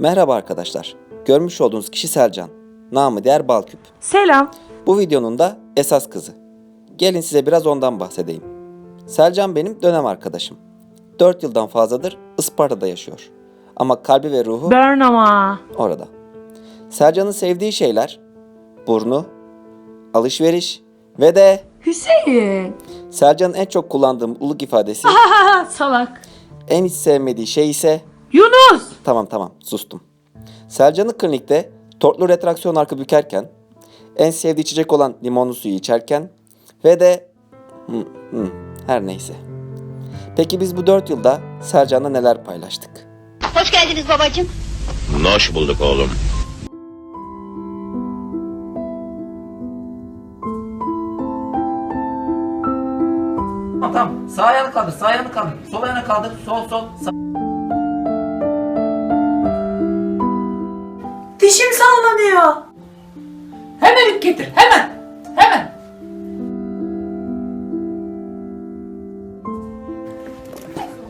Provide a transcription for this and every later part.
Merhaba arkadaşlar. Görmüş olduğunuz kişi Selcan. Namı diğer Balküp. Selam. Bu videonun da esas kızı. Gelin size biraz ondan bahsedeyim. Selcan benim dönem arkadaşım. 4 yıldan fazladır Isparta'da yaşıyor. Ama kalbi ve ruhu Burn ama. orada. Selcan'ın sevdiği şeyler burnu, alışveriş ve de Hüseyin. Selcan'ın en çok kullandığım uluk ifadesi salak. en hiç sevmediği şey ise Yunus. Tamam tamam sustum. Selcan'ı klinikte tortlu retraksiyon arkı bükerken, en sevdiği içecek olan limonlu suyu içerken ve de Hı, hı, her neyse. Peki biz bu dört yılda Selcan'la neler paylaştık? Hoş geldiniz babacığım. Hoş bulduk oğlum. Tamam tamam. Sağ ayağını kaldır, sağ ayağını kaldır. Sol ayağını kaldır, sol sol. Sağ... sallanıyor. Hemen getir, hemen. Hemen.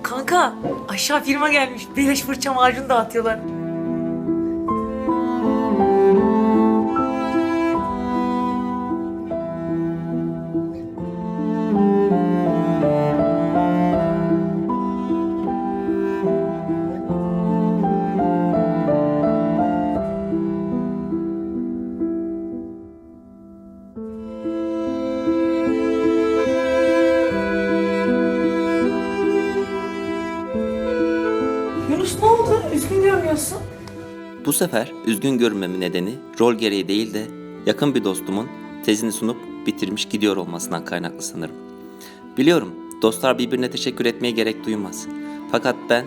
Kanka aşağı firma gelmiş. Beleş fırça macun dağıtıyorlar. Üzgün görünüyorsun. Bu sefer üzgün görünmemin nedeni rol gereği değil de yakın bir dostumun tezini sunup bitirmiş gidiyor olmasından kaynaklı sanırım. Biliyorum dostlar birbirine teşekkür etmeye gerek duymaz. Fakat ben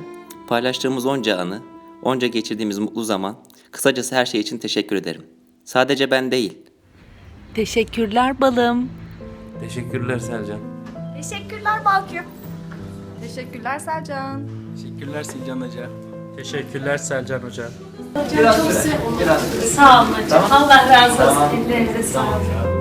paylaştığımız onca anı, onca geçirdiğimiz mutlu zaman, kısacası her şey için teşekkür ederim. Sadece ben değil, Teşekkürler balım. Teşekkürler Selcan. Teşekkürler Balküm. Teşekkürler Selcan. Teşekkürler Silcan Hoca. Teşekkürler Selcan Hoca. Biraz süre, biraz süre. Sağ olun hocam. Tamam. Allah razı olsun. Tamam. Ellerinize sağlık.